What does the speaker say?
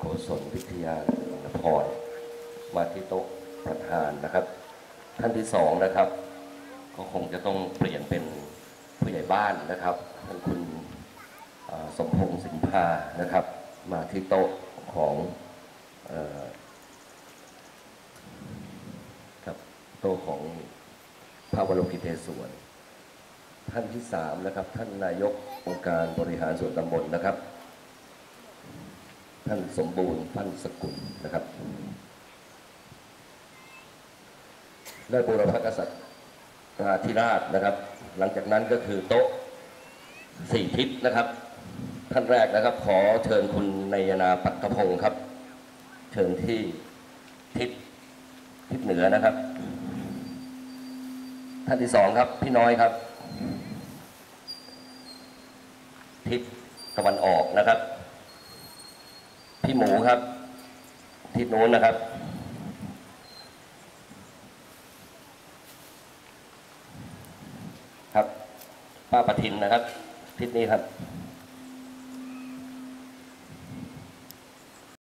โกศลวิทยานพรมาที่โต๊ะประธานนะครับ ท่านที่สองนะครับ ก็คงจะต้องเปลี่ยนเป็นผู้ใหญ่บ้านนะครับ ท่านคุณสมพงษ์สินพานะครับ มาที่โต๊ะของอครับโต๊ะของพระบรมกิเทศวรท่านที่สามนะครับ ท่านนายกองค์การบริหารส่วนตำบลนะครับ ท่านสมบูรณ์พันสกุลนะครับ ได้บูรพกษัตริย์ราธิราชนะครับ หลังจากนั้นก็คือโต๊ะสี่ทิศนะครับ ท่านแรกนะครับ ขอเชิญคุณนายนาปัตตพงศ์ครับ เชิญที่ทิศทิศเหนือนะครับ ท่านที่สองครับ พี่น้อยครับ ทิศตะวันออกนะครับ พี่หมูครับ ทิศนู้นนะครับ ครับ ป้าปทินนะครับ ทิศนี้ครับ